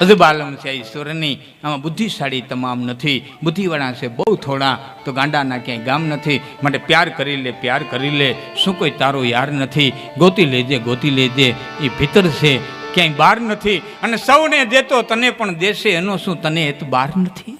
અજબ છે ઈશ્વરની. આમાં બુદ્ધિશાળી તમામ નથી. બુદ્ધિવાળા છે બહુ થોડા, તો ગાંડાના ક્યાંય ગામ નથી. માટે પ્યાર કરી લે, પ્યાર કરી લે. શું કોઈ તારો યાર નથી? ગોતી લેજે ગોતી લેજે. એ ભીતર છે, ક્યાંય બહાર નથી. અને સૌને દેતો તને પણ દેશે, એનો શું તને એ તો બહાર નથી?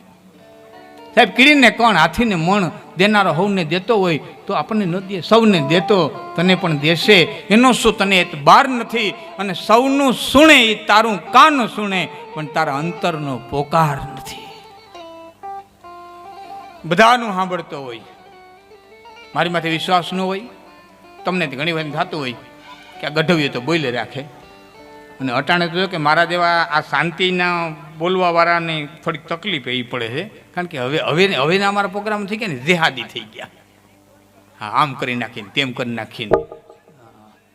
સાહેબ, કીડીને કોણ હાથીને મણ દેનારો હવને દેતો હોય તો આપણને ન દે, સૌને દેતો, તને પણ દેશે. એનો શું તને બાર નથી અને સૌનું સુણે એ તારું કાન સુણે, પણ તારા અંતરનો પોકાર નથી. બધાનું સાંભળતો હોય. મારી માથે વિશ્વાસ ન હોય. તમને ઘણી વાર થતું હોય કે આ ગઢવીએ તો બોલે રાખે. અને અટાણે તો કે મારા જેવા આ શાંતિના બોલવાવાળાને થોડીક તકલીફ એ પડે છે. કારણ કે હવે હવે હવેના અમારા પ્રોગ્રામ થઈ ગયા ને, જેહાદી થઈ ગયા. હા, આમ કરી નાખીને, તેમ કરી નાખીને.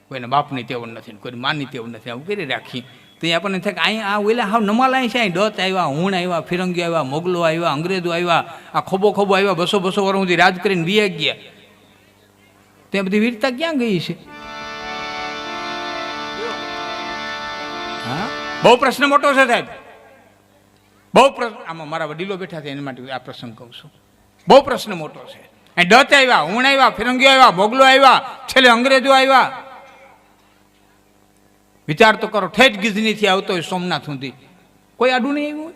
કોઈને બાપની ટેવ નથી કોઈ માની ટેવ નથી, આવું કરી રાખી. તો એ આપણને થાય કે અહીંયા આ ઓલા હાવ નમાલા છે અહીં ડત આવ્યા, હુણ આવ્યા, ફિરંગીઓ આવ્યા, મોગલો આવ્યા, અંગ્રેજો આવ્યા, આ ખોબો ખોબો આવ્યા, બસો બસો વર્ષ સુધી રાજ કરીને વિયા ગયા. ત્યાં બધી વીરતા ક્યાં ગઈ છે? બહુ પ્રશ્ન મોટો છે સાહેબ. બહુ પ્રશ્ન, આમાં મારા વડીલો બેઠા છે, એના માટે આ પ્રસંગ કહું છું. બહુ પ્રશ્ન મોટો છે. અહીં ડચ આવ્યા હુણ આવ્યા, ફિરંગીઓ આવ્યા મોગલો આવ્યા, છેલ્લે અંગ્રેજો આવ્યા. વિચાર તો કરો, ઠેઠ ગીજનીથી આવતો હોય સોમનાથ સુધી. કોઈ આડું નહીં આવ્યું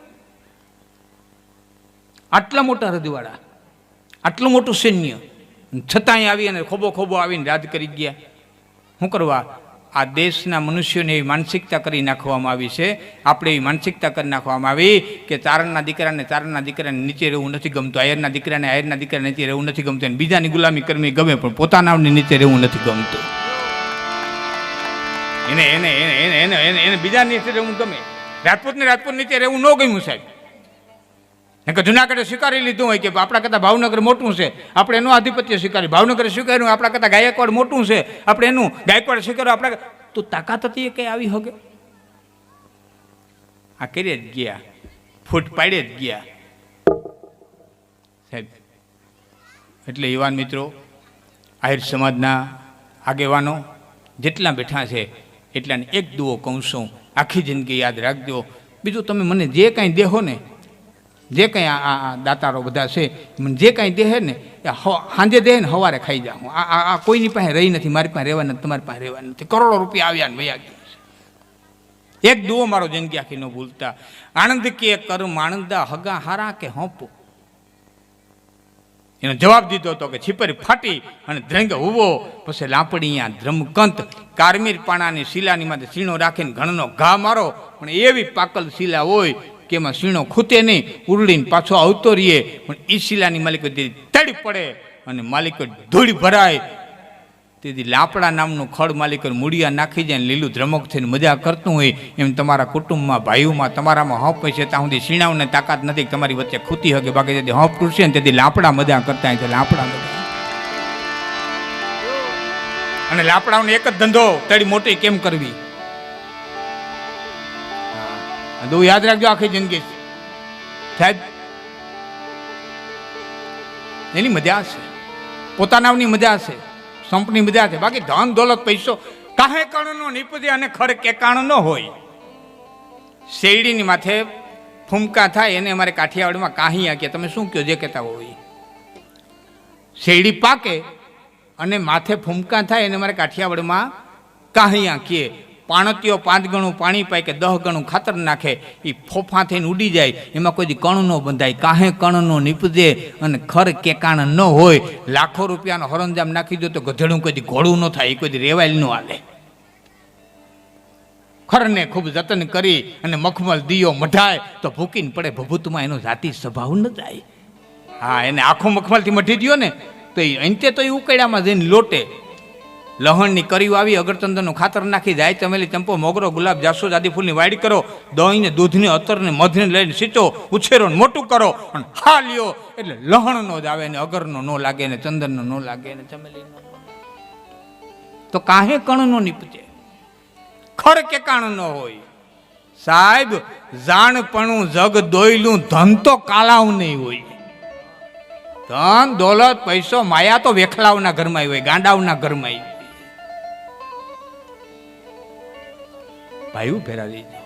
આટલા મોટા હૃદયવાળા આટલું મોટું સૈન્ય. છતાંય આવી અને ખોબો ખોબો આવીને રાજ કરી ગયા. શું કરવા? આ દેશના મનુષ્યોને એવી માનસિકતા કરી નાખવામાં આવી છે. આપણે એવી માનસિકતા કરી નાખવામાં આવી કે ચારણના દીકરાને તારણના દીકરાને નીચે રહેવું નથી ગમતું, આયરના દીકરાને આયરના દીકરાને નીચે રહેવું નથી ગમતું, અને બીજાની ગુલામી કરવી ગમે, પણ પોતાનાની નીચે રહેવું નથી ગમતું. એને એને એને એને એને એને એને બીજા નીચે રહેવું ગમે. રાજપૂતને રાજપૂત નીચે રહેવું ન ગમ્યું સાહેબ. કે જુનાગઢે સ્વીકારી લીધું હોય કે આપણા કરતાં ભાવનગર મોટું છે. આપણે એનું આધિપત્ય સ્વીકારી ભાવનગર સ્વીકાર્યું, આપણા કરતાં ગાયકવાડ મોટું છે. આપણે એનું ગાયકવાડ સ્વીકાર્યું, આપણા તો તાકાત હતી એ કંઈ આવી હગે? આ કરીએ જ ગયા. ફૂટ પાડે જ ગયા. સાહેબ, એટલે યુવાન મિત્રો, આહિર સમાજના આગેવાનો જેટલા બેઠા છે, એટલાને એક દુઓ કહું છું. આખી જિંદગી યાદ રાખજો. બીજું તમે મને જે કાંઈ દેહો ને જે કંઈ આ દાતારો બધા છે જે કાંઈ દેહે ને, એ સાંજે દેહ ને સવારે ખાઈ જા આ આ આ કોઈની પાસે રહી નથી, મારી પાસે રહેવા નથી, તમારી પાસે રહેવા નથી. કરોડો રૂપિયા આવ્યા ને વયા ગયા છે. એક દુઓ મારો જિંદગી આખી ન ભૂલતા. આનંદ કે કર માણંદા હગા હારા કે હોંપો. એનો જવાબ દીધો હતો કે છીપરી ફાટી અને ધ્રંગ ઉવો પછી લાપડીયા ધ્રમકંત, કારમીર પાણાની શિલાની માથે સીણો રાખીને ઘણનો ઘા મારો. પણ એવી પાકલ શિલા હોય કે એમાં સીણો ખૂતે નહીં ઉરડીને પાછો આવતો રહીએ. પણ એ શિલાની માલિકો તેથી તડી પડે અને માલિકો ધૂળ ભરાય. તેથી લાપડા નામનું ખડ માલિકો મૂળિયા નાખી જાય લીલું ધ્રમક થઈને મજા કરતું હોય. એમ તમારા કુટુંબમાં, ભાઈઓમાં, તમારામાં હપ હોય છે, ત્યાં સુધી શીણાવને તાકાત નથી તમારી વચ્ચે ખૂતી હકે બાકી તેથી હપ તૂટશે ને તેથી લાપડા મજા કરતા હોય છે, લાપડા અને લાપડાનો એક જ ધંધો તળી મોટી કેમ કરવી? હા યાદ રાખજો આખી જિંદગી. સાહેબ એની મજા છે. પોતાનાની મજા છે. સંપની મજા છે. બાકી ધન, દોલત, પૈસો કાહે કણનો નીપજે અને ખર કેકાણ ન હોય. શેરડીની માથે ફૂમકા થાય એને અમારે કાઠિયાવાડમાં કાહી આંકીએ તમે શું કહો જે કહેતા હોય. શેરડી પાકે અને માથે ફૂમકા થાય એને અમારે કાઠિયાવાડમાં કાહી કહે પાણતીઓ પાંચ ગણું પાણી પાય કે દહ ગણું ખાતર નાખે એ ફોફા થઈને ઉડી જાય. એમાં કોઈ કણ ન બંધાય. કાહે કણ નો નીપજે અને ખર કે કાણ ન હોય. લાખો રૂપિયાનો હરંજામ નાખી દો તો ગધેડું કોઈ ઘોડું ન થાય એ કોઈ રેવાયેલ રેવાય ન હાલે. ખરને ખૂબ જતન કરી અને મખમલ દિયો મઢાય તો ભૂકીને પડે. ભભૂતમાં એનો જાતિ સ્વભાવ ન જાય. હા, એને આખો મખમલથી મઢી દ્યો ને, તો એ અંતે તો એ ઉકેડામાં જઈને લોટે. લહણની કરી આવી, અગરચંદનનું ખાતર નાખી જાય ચમેલી ચંપો, મોગરો, ગુલાબ, જાસૂદ આદિ ફૂલની વાડી કરો, દહીંને, દૂધને, અતરને, મધને લઈને સીચો ઉછેરો મોટું કરો, અને હા લ્યો, એટલે લહણનો જ આવે ને અગરનો ન લાગે ને ચંદનનો ન લાગે ને ચમેલીનો તો કાહે કણનો નીપજે? ખર કે કાણ ન હોય? સાહેબ, જાણપણું જગ દોયલું, ધન તો કાલાવ નહીં હોય. ધન, દોલત, પૈસો, માયા તો વેખલાવના ઘરમાં હોય, ગાંડાવના ઘરમાં હોય ભાઈઓ ફેરા દેજો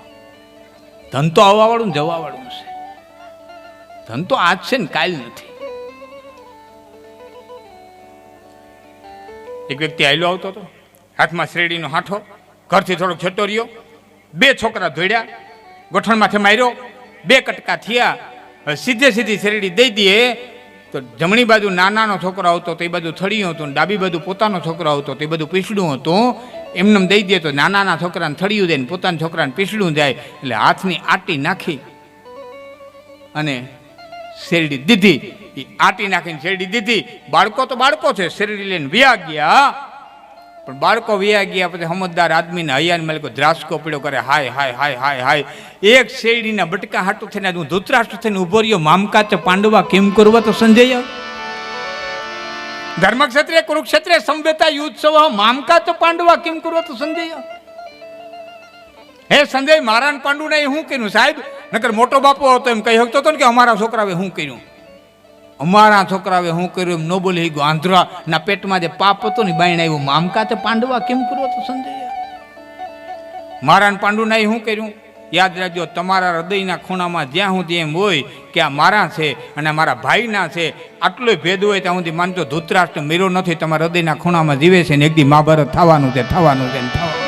ધન તો આવવાવાળું જવાવાળું છે ધન તો આજ છે ને કાલ નથી. એક વ્યક્તિ આયલો આવતો હતો. હાથમાં શેરડીનો હાંઠો, ઘરથી થોડોક છેટો રહ્યો. બે છોકરા ધોડ્યા ગોઠણમાંથી માર્યો. બે કટકા થયા. સીધે સીધી શેરડી દઈ દઈએ. તો જમણી બાજુ નાનાનો છોકરો આવતો તો એ બાજુ થળિયું હતું ડાબી બાજુ પોતાનો છોકરો આવતો તો બધું પીસડું હતું. એમને દઈ દે તો નાનાના છોકરાને થળિયું ને પોતાના છોકરાને પીસડું જાય એટલે હાથની આટી નાખી અને શેરડી દીધી. એ આટી નાખીને શેરડી દીધી. બાળકો તો બાળકો છે, શેરડી લઈને વ્યા ગયા. પણ બાળકો વ્યા ગયા પછી સમજદાર આદમીને હૈયાને મળે દ્રાસકો પડ્યો કરે, હાય હાય હાય હાય હાય. એક શેરડીના બટકા હાટું થઈને, હું ધૂતરાષ્ટ્ર થઈને ઊભો રહ્યો મામકા પાંડવા કેમ કરવા તો સંજય ધર્મક્ષેત્રે, કુરુક્ષેત્રે સંવેતા યુત્સવ મામકા તો પાંડવા કેમ કરવા તો સંજય? હે સંજય મારા પાંડુ ને શું કર્યું? સાહેબ, નકર મોટો બાપુ હતો, એમ કહી શકતો હતો ને કે અમારા છોકરાએ શું કર્યું? અમારા છોકરાએ શું કર્યું એમ ન બોલી ગયો આંધ્રા ના પેટમાં જે પાપ હતો ને બાઈને આવ્યું. મામકા તો પાંડવા કેમ કરવો તો સંજય? મારા પાંડુ ના શું કર્યું? યાદ રાખજો તમારા હૃદયના ખૂણામાં જ્યાં સુધી એમ હોય કે આ મારા છે અને મારા ભાઈના છે આટલો ભેદ હોય ત્યાં સુધી માનજો ધૂતરાષ્ટ્ર મેરો નથી તમારા હૃદયના ખૂણામાં જીવે છે ને એકદી મહાભારત થવાનું છે થવાનું છે ને થવાનું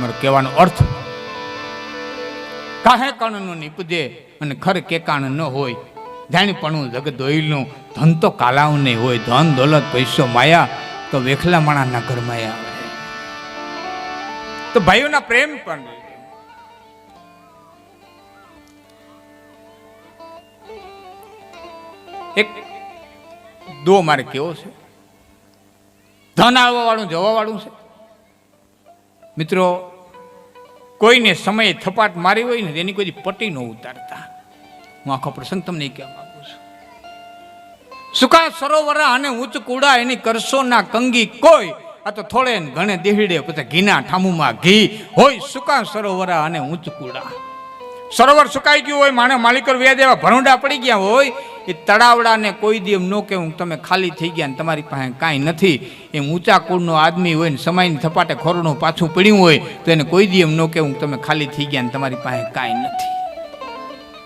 મારો કહેવાનો અર્થ? કાહે કણનું નીપજે અને ખર કેકાણ ન હોય જાણીપણું જગત દોઈલનું ધન તો કાલાવ નહીં હોય, ધન, દોલત, પૈસો, માયા, તો વેખલા માણાના ઘરમાં આવે. તો ભાઈઓના પ્રેમ પણ. એક દો મારે કેવો છે? ધન આવવા વાળું જવા વાળું છે? મિત્રો, કોઈને સમયે થપાટ મારી હોય ને તેની કોઈ પટી ન ઉતારતા. હું આખો પ્રસંગ તમને કહેવા માંગુ છું. સુકા સરોવરા અને ઉચ્ચ કુડા એની કરશો ના કંગી કોઈ, આ તો થોડે ઘણે દેહડે પછી ઘીના ઠામુમાં ઘી હોય સુકા સરોવરા અને ઉચ્ચ કુડા. સરોવર સુકાઈ ગયું હોય માણે માલિકર વ્યાજ એવા ભરોંડા પડી ગયા હોય, એ તળાવડાને કોઈ દી એમ ન કહેવું તમે ખાલી થઈ ગયા ને તમારી પાસે કાંઈ નથી. એમ ઊંચા કુળનો આદમી હોય ને સમયની થપાટે ખોરણું પાછું પડ્યું હોય, તો એને કોઈ દી એમ ન કહેવું તમે ખાલી થઈ ગયા ને તમારી પાસે કાંઈ નથી.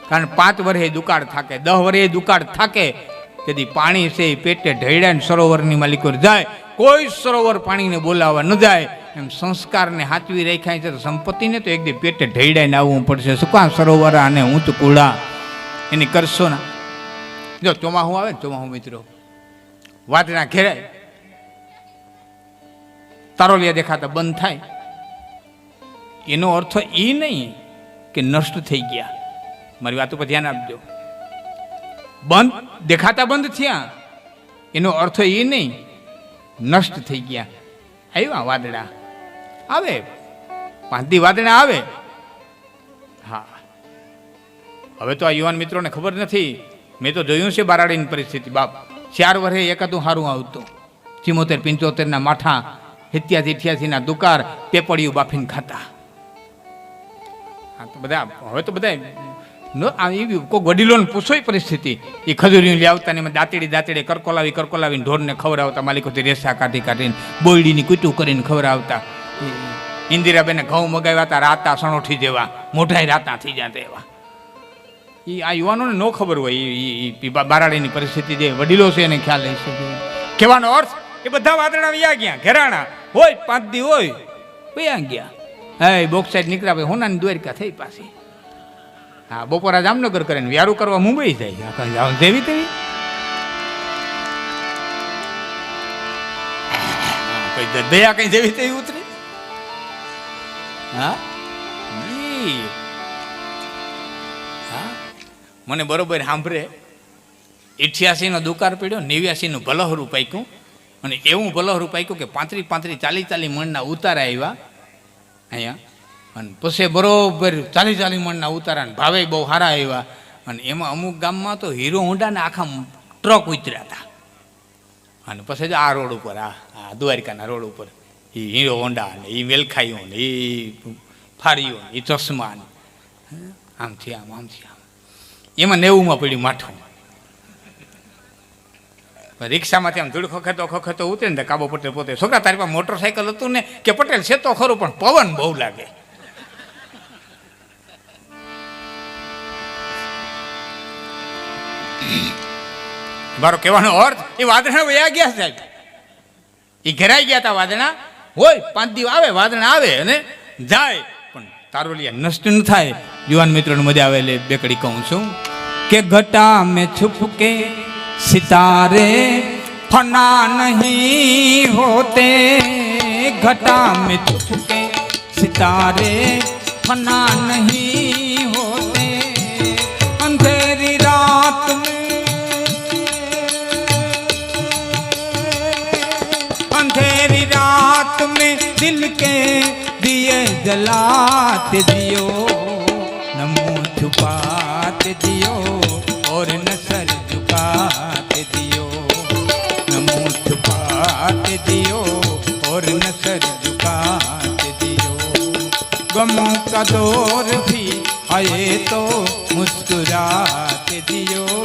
કારણ પાંચ વર્ષે દુકાળ થાકે, દહ વર્ષે દુકાળ થાકે, તેથી પાણી છે એ પેટે ઢળ્યા સરોવરની માલિકો જાય. કોઈ સરોવર પાણીને બોલાવવા ન જાય. એમ સંસ્કારને હાચવી રાખ્યા છે સંપત્તિને તો એક દી પેટે ઢળ્યાને આવવું પડશે. સુકા સરોવર અને ઊંચ કુળા? એની કરશો ના. જો ચોમાહું આવે ને ચોમાહું મિત્રો. વાતના ઘેરાય. તારોલિયા દેખાતા બંધ થાય. એનો અર્થ એ નહીં કે નષ્ટ થઈ ગયા. મારી વાત ઉપર ધ્યાન આપજો. બંધ, દેખાતા બંધ થયા. એનો અર્થ એ નહીં, નષ્ટ થઈ ગયા. આવ્યા વાદળા. આવે. પાંચથી વાદળા આવે. હા. હવે તો આ યુવાન મિત્રોને ખબર નથી. મેં તો જોયું છે બારાડીની પરિસ્થિતિ. બાપ, ચાર વર્ષે એકાદું સારું આવતું. ચિમોતેર, પંચોતેરના માઠા હિત્યાથી અઠ્યાસીના દુકાર પેપડિયું બાફીને ખાતા. હા, તો બધા, હવે તો બધા નો એવી કોઈ વડીલોને પૂછોય પરિસ્થિતિ. એ ખજૂરી લઈ આવતા ને એમાં દાંતડી દાંતડી કરકોલાવી કરકોલાવીને ઢોરને ખવડાવતા, માલિકોથી રેસા કાઢી કાઢીને બોયડીની કૂટું કરીને ખવડાવતા. ઇન્દિરાબેને ઘઉં મગાવ્યા હતા, રાતા સણોઠી જેવા મોઢાઈ રાતા થઈ જતા એવા એ આ યુવાનોને ન ખબર હોય, એ- બારાડીની પરિસ્થિતિ જે વડીલો છે એને ખ્યાલ લઈ શકે કહેવાનો અર્થ, એ બધા વાદળા વ્યા ગયા, ઘેરાણા. હોય, પાંચ દી હોય, વયા ગયા. હે બોક્સાઇડ નીકળ્યા ભાઈ હોનાની દ્વારિકા થઈ પાછી. હા, બપોરા જામનગર કરે ને વ્યારું કરવા મુંબઈ જાય. જેવી તેવી? દયા કઈ જેવી તેવી ઉતરી? હા? મને બરોબર સાંભળે. ઇઠ્યાસીનો દુકાર પડ્યો, નેવ્યાસીનું ભલહરું પાક્યું. અને એવું ભલહરું પાક્યું કે પાંત્રીસ પાંત્રીસ ચાલીસ ચાલીસ મણના ઉતારા આવ્યા. અહીંયા. અને પછી બરોબર ચાલીસ ચાલીસ મણના ઉતારા ને ભાવે બહુ સારા આવ્યા. અને એમાં અમુક ગામમાં તો હીરો હોન્ડાને આખા ટ્રક ઉતર્યા હતા. અને પછી આ રોડ ઉપર, આ આ દ્વારિકાના રોડ ઉપર, એ હીરો હોન્ડા ને એ વેલખાઈઓ ને એ ફારીઓ ને એ ચશ્મા ને. આમથી આમ આમથી આમ. એમાં નેવુંમાં પડ્યું માઠું. રિક્ષામાંથી આમ ધૂળ ખખતો ખખેતો ઉતરે ને કાબો પટેલ પોતે, છોકરા, તારી પાસે મોટરસાયકલ હતું ને? કે, પટેલ, છે તો ખરું, પણ પવન બહુ લાગે. મારો કહેવાનો અર્થ, એ વાદણા વયા ગયા સાહેબ. એ ઘેરાઈ ગયા હતા વાદણા હોય, પાંચ દિવસ આવે વાદણા આવે અને જાય. પણ તારોલિયા નષ્ટ ન થાય. યુવાન મિત્રોને મજા આવે એટલે બેકડી કહું છું કે ઘટા મેં છુપકે સિતારે ફના નહીં હોતે. ઘટા મેં છુપકે સિતારે ફના નહીં दिल के दिए जलाते दियो, नमो छुपाते दियो और सर झुकाते दियो। नमो छुपाते दियो और सर झुकाते दियो। गमों का दौर भी आए तो मुस्कुराते दियो।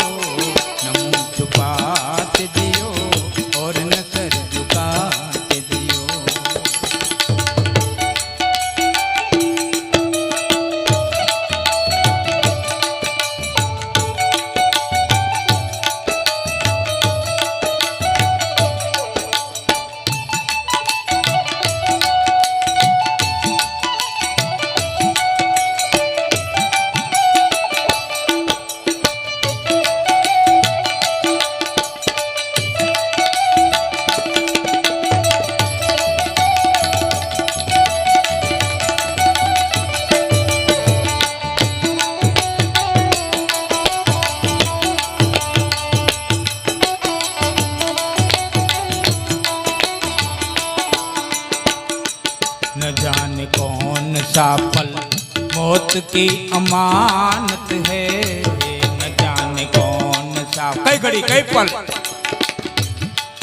मौत की अमानत है न जाने कौन सा कई घड़ी कई पल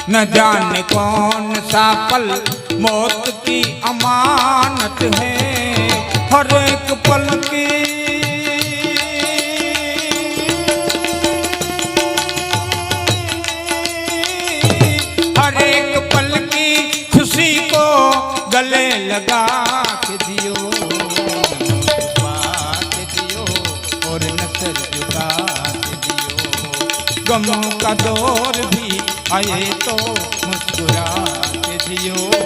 न जाने कौन सा पल मौत की अमानत है हर एक पल की गमों का दौर भी आए तो मुस्कुरा के दियो